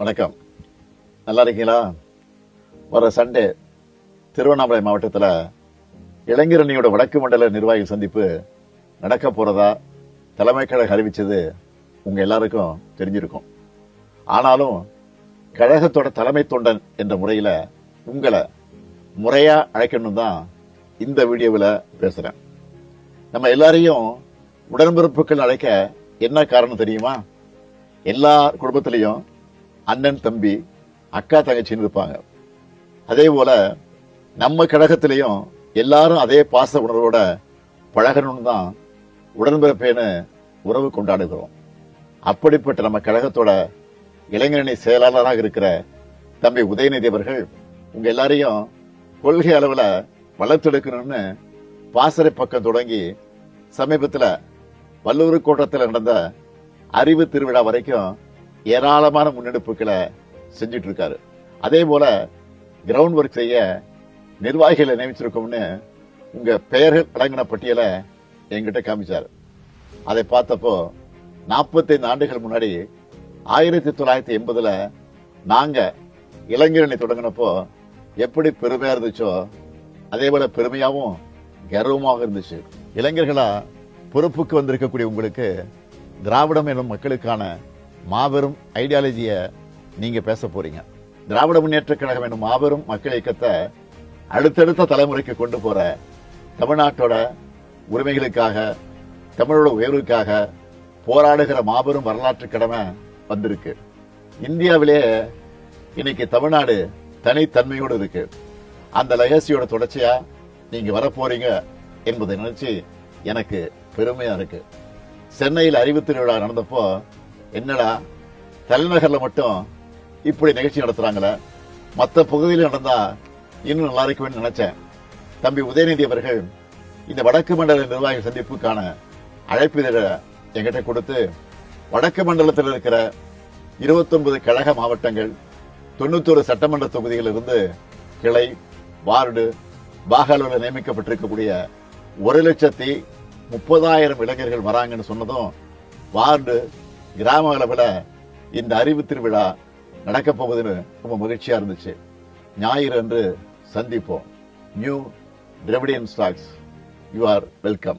வணக்கம். நல்லா இருக்கீங்களா வர சண்டே திருவண்ணாமலை மாவட்டத்தில் இளைஞரணியோட வடக்கு மண்டல நிர்வாகி சந்திப்பு நடக்க போறதா தலைமை கழகம் அறிவிச்சது உங்க எல்லாருக்கும் தெரிஞ்சிருக்கும். ஆனாலும் கழகத்தோட தலைமை தொண்டன் என்ற முறையில் உங்களை முறையா அழைக்கணும் தான் இந்த வீடியோவில் பேசுறேன். நம்ம எல்லாரையும் உடன்பிறப்புகள் அழைக்க என்ன காரணம் தெரியுமா? எல்லா குடும்பத்திலையும் அண்ணன் தம்பி அக்கா தங்கச்சின்னு இருப்பாங்க. அதே போல நம்ம கழகத்திலையும் எல்லாரும் அதே பாச உணர்வோட பழகணும்னு தான் உடன்பிறப்பேன்னு உறவு கொண்டாடுகிறோம். அப்படிப்பட்ட நம்ம கழகத்தோட இளைஞரணி செயலாளராக இருக்கிற தம்பி உதயநிதி அவர்கள் உங்க எல்லாரையும் கொள்கை அளவில் வளர்த்தெடுக்கணும்னு பாசறை பக்கம் தொடங்கி சமீபத்தில் வல்லூர் கோட்டத்தில் நடந்த அறிவு திருவிழா வரைக்கும் ஏராளமான முன்னெடுப்புகளை செஞ்சுட்டு இருக்காரு அதே போல கிரவுண்ட் ஒர்க் செய்ய நிர்வாகிகளை நியமிச்சிருக்கோம்னு உங்க பெயர்கள் அடங்கின பட்டியலை என்கிட்ட காமிச்சார். அதை பார்த்தப்போ 45 ஆண்டுகள் முன்னாடி ஆயிரத்தி தொள்ளாயிரத்தி எண்பதுல நாங்க இளைஞரணி தொடங்கினப்போ எப்படி பெருமையா இருந்துச்சோ அதே போல பெருமையாகவும் கர்வமாக இருந்துச்சு. இளைஞர்களா பொறுப்புக்கு வந்திருக்கக்கூடிய உங்களுக்கு திராவிடம் எனும் மக்களுக்கான மாபெரும் ஐடியாலஜியை நீங்க பேச போறீங்க. திராவிட முன்னேற்ற கழகம் என்னும் மாபெரும் மக்கள் இயக்கத்தை அடுத்தடுத்த தலைமுறைக்கு கொண்டு போற தமிழ்நாட்டோட உரிமைகளுக்காக தமிழோட உயர்வுக்காக போராடுகிற மாபெரும் வரலாற்று கடமை வந்திருக்கு. இந்தியாவிலே இன்னைக்கு தமிழ்நாடு தனித்தன்மையோடு இருக்கு. அந்த லெகசியோட தொடர்ச்சியா நீங்க வரப்போறீங்க என்பதை நினைச்சு எனக்கு பெருமையா இருக்கு. சென்னையில் அறிவு திருவிழா நடந்தப்போ என்னடா? தலைநகர்ல மட்டும் இப்படி நிகழ்ச்சி நடத்துறாங்கள? மற்ற பகுதியில் நடந்தா இன்னும் நல்லா இருக்கும்னு நினைச்சேன். தம்பி உதயநிதி அவர்கள் இந்த வடக்கு மண்டல நிர்வாகி சந்திப்புக்கான அழைப்பிதழ எங்கிட்ட கொடுத்து வடக்கு மண்டலத்தில் இருக்கிற 29 கழக மாவட்டங்கள் தொண்ணூத்தொரு சட்டமன்ற தொகுதிகளில் இருந்து கிளை வார்டு பாகாலூரில் நியமிக்கப்பட்டிருக்கக்கூடிய ஒரு லட்சத்தி முப்பதாயிரம் இளைஞர்கள் வராங்கன்னு சொன்னதும் வார்டு கிராம அளவில் இந்த அறிவு திருவிழா நடக்க போகுதுன்னு ரொம்ப மகிழ்ச்சியா இருந்துச்சு. ஞாயிறு அன்று சந்திப்போம். New Dravidian stocks you are welcome